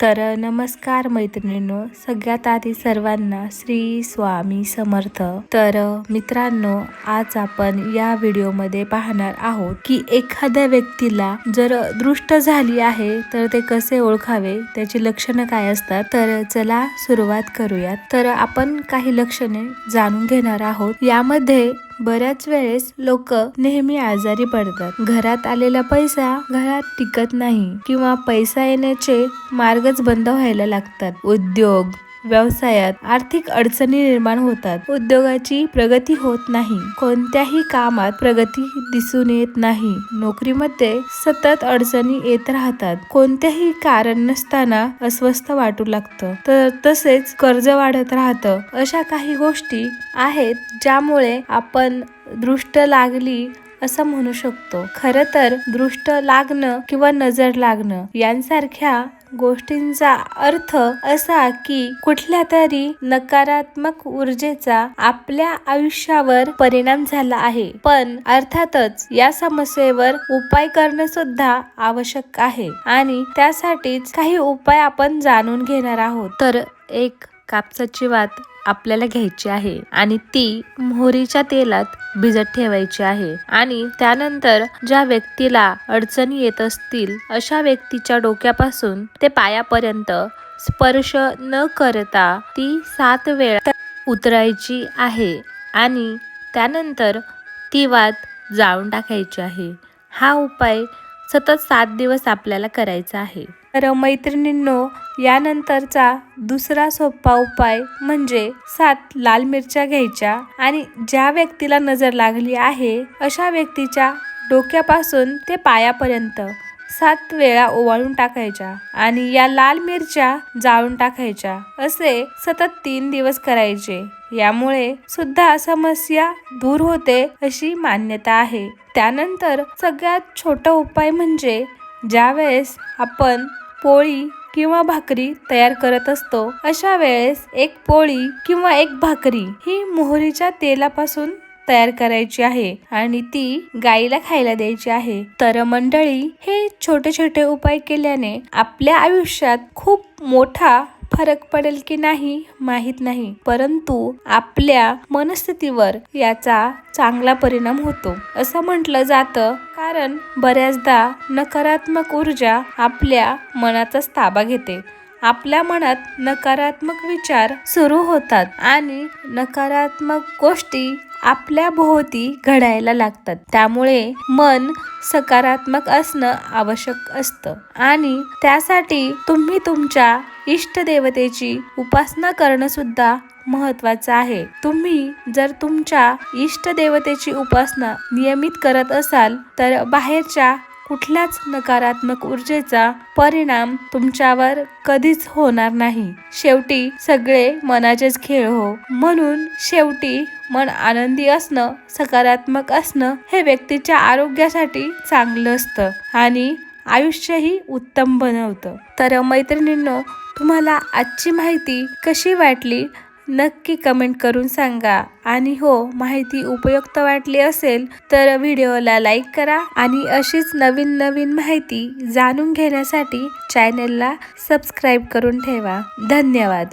तर नमस्कार मैत्रिणींनो सगळ्यात आधी सर्वांना श्री स्वामी समर्थ. तर मित्रांनो आज आपण या व्हिडिओमध्ये पाहणार आहोत की एखाद्या व्यक्तीला जर दृष्ट झाली आहे तर ते कसे ओळखावे त्याची लक्षणं काय असतात? तर चला सुरुवात करूयात. तर आपण काही लक्षणे जाणून घेणार आहोत. यामध्ये बऱ्याच वेळेस लोक नेहमी आजारी पडतात. घरात आलेला पैसा घरात टिकत नाही किंवा पैसा येण्याचे मार्गच बंद व्हायला लागतात. उद्योग व्यवसायात आर्थिक अडचणी निर्माण होतात. उद्योगाची प्रगती होत नाही. कोणत्याही कामात प्रगती दिसून येत नाही. नोकरीमध्ये सतत अडचणी येत राहतात. कोणत्याही कारण नसताना अस्वस्थ वाटू लागतं. तर तसेच कर्ज वाढत राहतं. अशा काही गोष्टी आहेत ज्यामुळे आपण दृष्ट लागली असं म्हणू शकतो. खर तर दृष्ट लागणं किंवा नजर लागणं यांसारख्या गोष्टींचा अर्थ असा की कुठल्या तरी नकारात्मक ऊर्जेचा आपल्या आयुष्यावर परिणाम झाला आहे. पण अर्थातच या समस्येवर उपाय करणे सुद्धा आवश्यक आहे. आणि त्यासाठीच काही उपाय आपण जाणून घेणार आहोत. तर एक कापसाची वात आपल्याला घ्यायची आहे आणि ती मोहरीच्या तेलात भिजत ठेवायची आहे. आणि त्यानंतर ज्या व्यक्तीला अडचणी येत असतील अशा व्यक्तीच्या डोक्यापासून ते पायापर्यंत स्पर्श न करता ती सात वेळा उतरायची आहे आणि त्यानंतर ती वात जाळून टाकायची आहे. हा उपाय सतत सात दिवस आपल्याला करायचा आहे. तर मैत्रिणींनो यानंतरचा दुसरा सोपा उपाय म्हणजे सात लाल मिरच्या घ्यायच्या आणि ज्या व्यक्तीला नजर लागली आहे अशा व्यक्तीच्या डोक्यापासून ते पायापर्यंत. सात वेळा ओवाळून टाकायच्या आणि या लाल मिरच्या जाळून टाकायच्या. असे सतत तीन दिवस करायचे. यामुळे सुद्धा समस्या दूर होते अशी मान्यता आहे. त्यानंतर सगळ्यात छोटा उपाय म्हणजे ज्या वेळेस आपण पोळी किंवा भाकरी तयार करत असतो अशा वेळेस एक पोळी किंवा एक भाकरी ही मोहरीच्या तेलापासून तयार करायची आहे आणि ती गाईला खायला द्यायची आहे. तर मंडळी हे छोटे छोटे उपाय केल्याने आपल्या आयुष्यात खूप मोठा फरक पडेल की नाही माहीत नाही. परंतु आपल्या मनस्थितीवर याचा चांगला परिणाम होतो. असं म्हटलं जातं कारण बऱ्याचदा नकारात्मक ऊर्जा आपल्या मनाचाच ताबा घेते. आपल्या मनात नकारात्मक विचार सुरू होतात आणि नकारात्मक गोष्टी आपल्या भोवती घडायला लागतात. त्यामुळे मन सकारात्मक असणं आवश्यक असतं. आणि त्यासाठी तुम्ही तुमच्या इष्ट देवतेची उपासना करणं सुद्धा महत्वाचं आहे. तुम्ही जर तुमच्या इष्ट देवतेची उपासना नियमित करत असाल तर बाहेरच्या कुठल्याच नकारात्मक ऊर्जेचा परिणाम तुमच्यावर कधीच होणार नाही. शेवटी सगळे मनाचेच खेळ हो. म्हणून शेवटी मन आनंदी असणं सकारात्मक असणं हे व्यक्तीच्या आरोग्यासाठी चांगलं असतं आणि आयुष्यही उत्तम बनवतं. तर मैत्रिणींनो तुम्हाला आजची माहिती कशी वाटली? नक्की कमेंट करून सांगा. आणि हो माहिती उपयुक्त वाटली असेल तर व्हिडिओला लाईक करा आणि अशीच नवीन नवीन माहिती जाणून घेण्यासाठी चॅनेलला सबस्क्राईब करून ठेवा. धन्यवाद.